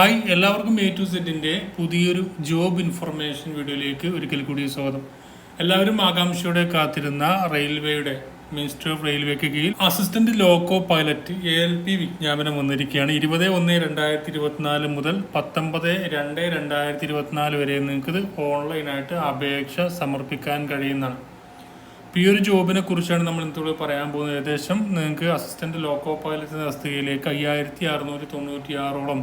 Hi എല്ലാവർക്കും A to സെറ്റിന്റെ പുതിയൊരു ജോബ് ഇൻഫർമേഷൻ വീഡിയോയിലേക്ക് ഒരിക്കൽ കൂടി സ്വാഗതം. എല്ലാവരും ആകാംക്ഷയോടെ കാത്തിരുന്ന റെയിൽവേയുടെ മിനിസ്റ്റർ ഓഫ് റെയിൽവേക്ക് കീഴിൽ assistant loco pilot A L P വിജ്ഞാപനം വന്നിരിക്കുകയാണ്. ഇരുപത് ഒന്ന് രണ്ടായിരത്തി ഇരുപത്തിനാല് മുതൽ പത്തൊമ്പത് രണ്ട് രണ്ടായിരത്തി ഇരുപത്തിനാല് വരെ നിങ്ങൾക്ക് ഓൺലൈനായിട്ട് അപേക്ഷ സമർപ്പിക്കാൻ കഴിയുന്നതാണ്. ഈ ഒരു ജോബിനെ കുറിച്ചാണ് നമ്മൾ ഇന്നത്തോട് പറയാൻ പോകുന്നത്. ഏകദേശം നിങ്ങൾക്ക് അസിസ്റ്റന്റ് ലോക്കോ പൈലറ്റ് തസ്തികയിലേക്ക് അയ്യായിരത്തി അറുന്നൂറ്റി തൊണ്ണൂറ്റി ആറോളം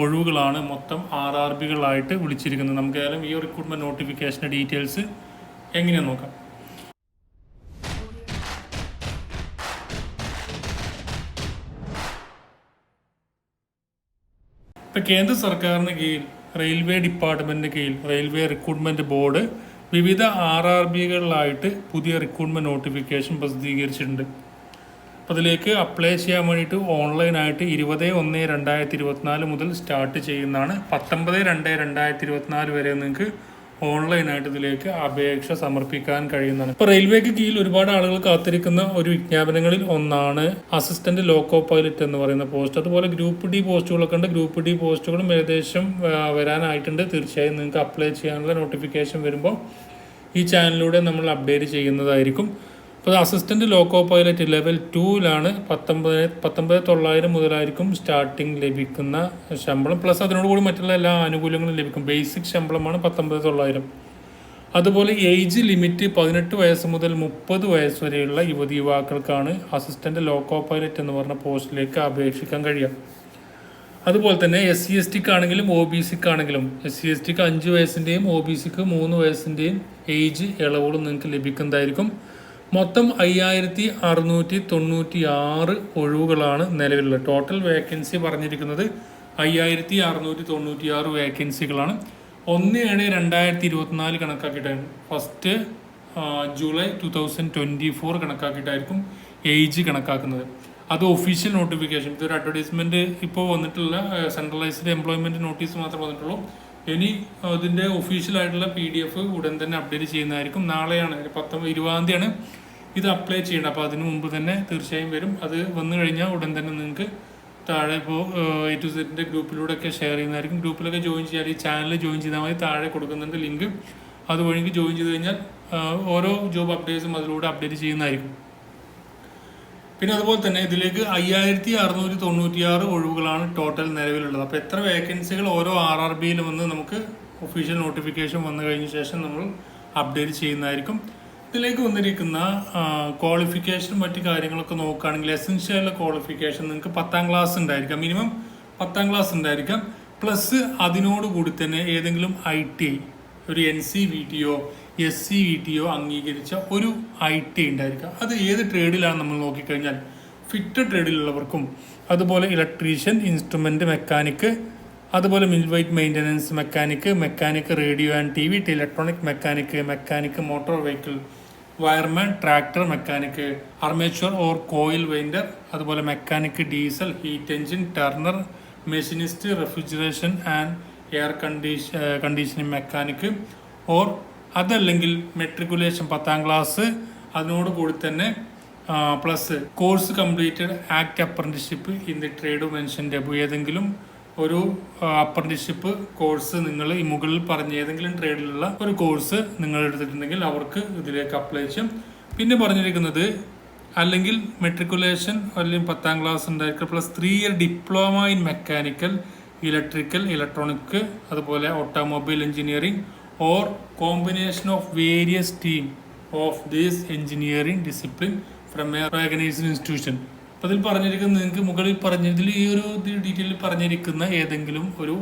ഒഴിവുകളാണ് മൊത്തം ആർ ആർ ബികളായിട്ട് വിളിച്ചിരിക്കുന്നത്. നമുക്ക് ഏതായാലും ഈ റിക്രൂട്ട്മെന്റ് നോട്ടിഫിക്കേഷന്റെ ഡീറ്റെയിൽസ് എങ്ങനെ നോക്കാം. ഇപ്പൊ കേന്ദ്ര സർക്കാരിന് കീഴിൽ റെയിൽവേ ഡിപ്പാർട്ട്മെന്റിന് കീഴിൽ റെയിൽവേ റിക്രൂട്ട്മെന്റ് ബോർഡ് വിവിധ ആർ ആർ ബികളിലായിട്ട് പുതിയ റിക്രൂട്ട്മെന്റ് നോട്ടിഫിക്കേഷൻ പ്രസിദ്ധീകരിച്ചിട്ടുണ്ട്. അതിലേക്ക് അപ്ലൈ ചെയ്യാൻ വേണ്ടിയിട്ട് ഓൺലൈനായിട്ട് ഇരുപത് ഒന്ന് രണ്ടായിരത്തി ഇരുപത്തിനാല് മുതൽ സ്റ്റാർട്ട് ചെയ്യുന്നതാണ്. പത്തൊമ്പത് രണ്ട് രണ്ടായിരത്തി ഇരുപത്തിനാല് വരെ നിങ്ങൾക്ക് ഓൺലൈനായിട്ട് ഇതിലേക്ക് അപേക്ഷ സമർപ്പിക്കാൻ കഴിയുന്നതാണ്. ഇപ്പോൾ റെയിൽവേക്ക് കീഴിൽ ഒരുപാട് ആളുകൾ കാത്തിരിക്കുന്ന ഒരു വിജ്ഞാപനങ്ങളിൽ ഒന്നാണ് അസിസ്റ്റന്റ് ലോക്കോ പൈലറ്റ് എന്ന് പറയുന്ന പോസ്റ്റ് അതുപോലെ ഗ്രൂപ്പ് ഡി പോസ്റ്റുകളൊക്കെ ഉണ്ട്. ഗ്രൂപ്പ് ഡി പോസ്റ്റുകളും ഏകദേശം വരാനായിട്ടുണ്ട്. തീർച്ചയായും നിങ്ങൾക്ക് അപ്ലൈ ചെയ്യാനുള്ള നോട്ടിഫിക്കേഷൻ വരുമ്പോൾ ഈ ചാനലിലൂടെ നമ്മൾ അപ്ഡേറ്റ് ചെയ്യുന്നതായിരിക്കും. അപ്പോൾ അസിസ്റ്റന്റ് ലോക്കോ പൈലറ്റ് ലെവൽ ടൂവിലാണ് പത്തൊമ്പത് പത്തൊമ്പത് തൊള്ളായിരം മുതലായിരിക്കും സ്റ്റാർട്ടിങ് ലഭിക്കുന്ന ശമ്പളം. പ്ലസ് അതിനോട് കൂടി മറ്റുള്ള എല്ലാ ആനുകൂല്യങ്ങളും ലഭിക്കും. ബേസിക് ശമ്പളമാണ് പത്തൊമ്പത് തൊള്ളായിരം. അതുപോലെ ഏജ് ലിമിറ്റ് പതിനെട്ട് വയസ്സ് മുതൽ മുപ്പത് വയസ്സ് വരെയുള്ള യുവതി യുവാക്കൾക്കാണ് അസിസ്റ്റന്റ് ലോക്കോ പൈലറ്റ് എന്ന് പറഞ്ഞ പോസ്റ്റിലേക്ക് അപേക്ഷിക്കാൻ കഴിയുക. അതുപോലെ തന്നെ എസ് സി എസ് ടിക്ക് ആണെങ്കിലും ഒ ബി സിക്ക് ആണെങ്കിലും എസ് സി എസ് ടിക്ക് അഞ്ച് വയസ്സിന്റെയും ഒ ബി സിക്ക് മൂന്ന് വയസ്സിന്റെയും ഏജ് ഇളവുകളും നിങ്ങൾക്ക് ലഭിക്കുന്നതായിരിക്കും. മൊത്തം അയ്യായിരത്തി അറുന്നൂറ്റി തൊണ്ണൂറ്റി ആറ് ഒഴിവുകളാണ് നിലവിലുള്ളത്. ടോട്ടൽ വേക്കൻസി പറഞ്ഞിരിക്കുന്നത് അയ്യായിരത്തി അറുന്നൂറ്റി തൊണ്ണൂറ്റി ആറ് വേക്കൻസികളാണ് ഒന്ന് ഏഴ് രണ്ടായിരത്തി ഇരുപത്തിനാല് കണക്കാക്കിയിട്ടാണ് first July two thousand twenty four കണക്കാക്കിയിട്ടായിരിക്കും age കണക്കാക്കുന്നത്. അത് ഒഫീഷ്യൽ നോട്ടിഫിക്കേഷൻ ഇതൊരു അഡ്വർടൈസ്മെന്റ് ഇപ്പോൾ വന്നിട്ടുള്ള സെൻട്രലൈസ്ഡ് എംപ്ലോയ്മെന്റ് നോട്ടീസ് മാത്രമേ വന്നിട്ടുള്ളൂ. ഇനി അതിന്റെ ഒഫീഷ്യലായിട്ടുള്ള പി ഡി എഫ് ഉടൻ തന്നെ അപ്ഡേറ്റ് ചെയ്യുന്നതായിരിക്കും. നാളെയാണ് പത്തൊമ്പത് ഇരുപതാം തീയതിയാണ് ഇത് അപ്ലൈ ചെയ്യേണ്ടത്. അപ്പോൾ അതിന് മുമ്പ് തന്നെ തീർച്ചയായും വരും. അത് വന്നു കഴിഞ്ഞാൽ ഉടൻ തന്നെ നിങ്ങൾക്ക് താഴെ ഇപ്പോൾ എ ടു സെറ്റിന്റെ ഗ്രൂപ്പിലൂടെ ഒക്കെ ഷെയർ ചെയ്യുന്നതായിരിക്കും. ഗ്രൂപ്പിലൊക്കെ ജോയിൻ ചെയ്യാൻ ഈ ചാനൽ ജോയിൻ ചെയ്താൽ മതി. താഴെ കൊടുക്കുന്നുണ്ട് ലിങ്ക് അതുവഴി ജോയിൻ ചെയ്ത് കഴിഞ്ഞാൽ ഓരോ ജോബ് അപ്ഡേറ്റ്സും അതിലൂടെ അപ്ഡേറ്റ് ചെയ്യുന്നതായിരിക്കും. പിന്നെ അതുപോലെ തന്നെ ഇതിലേക്ക് അയ്യായിരത്തി അറുന്നൂറ്റി തൊണ്ണൂറ്റിയാറ് ഒഴിവുകളാണ് ടോട്ടൽ നിലവിലുള്ളത്. അപ്പോൾ എത്ര വേക്കൻസികൾ ഓരോ ആർ ആർ ബിയിൽ വന്ന് നമുക്ക് ഒഫീഷ്യൽ നോട്ടിഫിക്കേഷൻ വന്നു കഴിഞ്ഞ ശേഷം നമ്മൾ അപ്ഡേറ്റ് ചെയ്യുന്നതായിരിക്കും. ഇതിലേക്ക് വന്നിരിക്കുന്ന ക്വാളിഫിക്കേഷനും മറ്റു കാര്യങ്ങളൊക്കെ നോക്കുകയാണെങ്കിൽ എസെൻഷ്യൽ ക്വാളിഫിക്കേഷൻ നിങ്ങൾക്ക് പത്താം ക്ലാസ് ഉണ്ടായിരിക്കാം. മിനിമം പത്താം ക്ലാസ് ഉണ്ടായിരിക്കാം. പ്ലസ് അതിനോടുകൂടി തന്നെ ഏതെങ്കിലും ഐ ടി ഒരു എൻ സി വി ടിയോ എസ് സി വി ടി ഒ അംഗീകരിച്ച ഒരു ഐ ടി ഉണ്ടായിരിക്കുക അത് ഏത് ട്രേഡിലാണ് നമ്മൾ നോക്കിക്കഴിഞ്ഞാൽ ഫിറ്റ് ട്രേഡിലുള്ളവർക്കും അതുപോലെ ഇലക്ട്രീഷ്യൻ ഇൻസ്ട്രുമെന്റ് മെക്കാനിക്ക് അതുപോലെ millwright maintenance mechanic mechanic radio and T V electronic mechanic mechanic motor vehicle wireman tractor mechanic armature or coil winder അതുപോലെ mechanic diesel heat engine turner machinist refrigeration and air condition conditioning mechanic or അതല്ലെങ്കിൽ matriculation പത്താം class അതിനോട് കൂടി തന്നെ plus course completed act apprenticeship in the trade mention ഡെബു ഏതെങ്കിലും ഒരു apprenticeship course നിങ്ങൾ ഈ മുകളിൽ പറഞ്ഞ ഏതെങ്കിലും ട്രേഡിലുള്ള ഒരു കോഴ്സ് നിങ്ങൾ എടുത്തിട്ടുണ്ടെങ്കിൽ അവർക്ക് ഇതിലേക്ക് അപ്ലൈ ചെയ്യും. പിന്നെ പറഞ്ഞിരിക്കുന്നത് അല്ലെങ്കിൽ മെട്രിക്കുലേഷൻ അല്ലെങ്കിൽ പത്താം ക്ലാസ് ഉണ്ടായിരിക്കും. Plus three year diploma in mechanical electrical electronic അതുപോലെ automobile engineering or combination of various team of this engineering discipline from a recognised institution അപ്പോൾ അതിൽ പറഞ്ഞിരിക്കുന്ന നിങ്ങൾക്ക് മുകളിൽ പറഞ്ഞതിൽ ഈ ഒരു ഡീറ്റെയിൽ പറഞ്ഞിരിക്കുന്ന ഏതെങ്കിലും ഒരു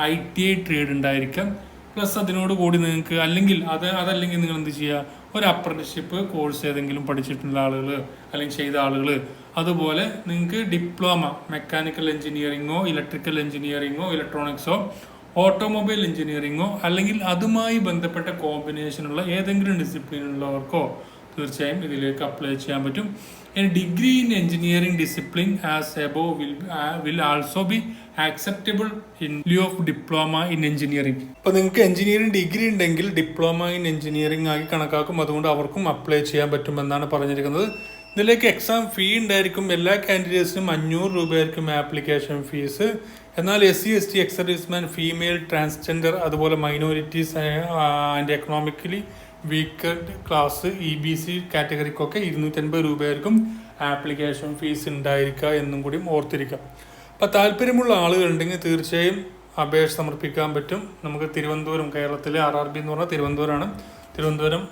ഐ ടി ഐ ട്രേഡ് ഉണ്ടായിരിക്കാം. പ്ലസ് അതിനോട് കൂടി നിങ്ങൾക്ക് അല്ലെങ്കിൽ അത് അതല്ലെങ്കിൽ നിങ്ങൾ എന്ത് ചെയ്യുക? ഒരു അപ്രന്റിഷിപ്പ് കോഴ്സ് ഏതെങ്കിലും പഠിച്ചിട്ടുള്ള ആളുകൾ അല്ലെങ്കിൽ ചെയ്ത ആളുകൾ അതുപോലെ നിങ്ങൾക്ക് ഡിപ്ലോമ മെക്കാനിക്കൽ എഞ്ചിനീയറിങ്ങോ ഇലക്ട്രിക്കൽ എഞ്ചിനീയറിങ്ങോ ഇലക്ട്രോണിക്സോ ഓട്ടോമൊബൈൽ എഞ്ചിനീയറിങ്ങോ അല്ലെങ്കിൽ അതുമായി ബന്ധപ്പെട്ട കോമ്പിനേഷനുള്ള ഏതെങ്കിലും ഡിസിപ്ലിനുള്ളവർക്കോ തീർച്ചയായും ഇതിലേക്ക് അപ്ലൈ ചെയ്യാൻ പറ്റും. ഇനി degree in engineering discipline as above will will also be acceptable in lieu of diploma in engineering അപ്പോൾ നിങ്ങൾക്ക് എഞ്ചിനീയറിംഗ് ഡിഗ്രി ഉണ്ടെങ്കിൽ ഡിപ്ലോമ ഇൻ എഞ്ചിനീയറിംഗ് ആയി കണക്കാക്കും. അതുകൊണ്ട് അവർക്കും അപ്ലൈ ചെയ്യാൻ പറ്റുമെന്നാണ് പറഞ്ഞിരിക്കുന്നത്. ഇതിലേക്ക് എക്സാം ഫീ ഉണ്ടായിരിക്കും. എല്ലാ കാൻഡിഡേറ്റ്സിനും അഞ്ഞൂറ് രൂപയായിരിക്കും ആപ്ലിക്കേഷൻ ഫീസ് എന്നാൽ S C S T ex serviceman female transgender അതുപോലെ minorities and economically weaker class E B C കാറ്റഗറിക്കൊക്കെ ഇരുന്നൂറ്റൻപത് രൂപയായിരിക്കും ആപ്ലിക്കേഷൻ ഫീസ് ഉണ്ടായിരിക്കുക എന്നും കൂടി ഓർത്തിരിക്കാം. അപ്പോൾ താല്പര്യമുള്ള ആളുകളുണ്ടെങ്കിൽ തീർച്ചയായും അപേക്ഷ സമർപ്പിക്കാൻ പറ്റും. നമുക്ക് തിരുവനന്തപുരം കേരളത്തിലെ ആർ ആർ ബി എന്ന് പറഞ്ഞാൽ തിരുവനന്തപുരമാണ്. തിരുവനന്തപുരം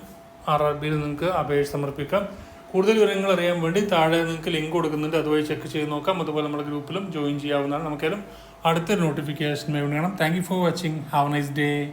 ആർ ആർ ബിയിൽ നിങ്ങൾക്ക് അപേക്ഷ സമർപ്പിക്കാം. കൂടുതൽ വിവരങ്ങൾ അറിയാൻ വേണ്ടി താഴെ നിങ്ങൾക്ക് ലിങ്ക് കൊടുക്കുന്നുണ്ട്. അതുവഴി ചെക്ക് ചെയ്ത് നോക്കാം. അതുപോലെ നമ്മുടെ ഗ്രൂപ്പിലും ജോയിൻ ചെയ്യാവുന്നതാണ്. നമുക്കേലും അടുത്തൊരു നോട്ടിഫിക്കേഷൻ വേണം thank you for watching have nice day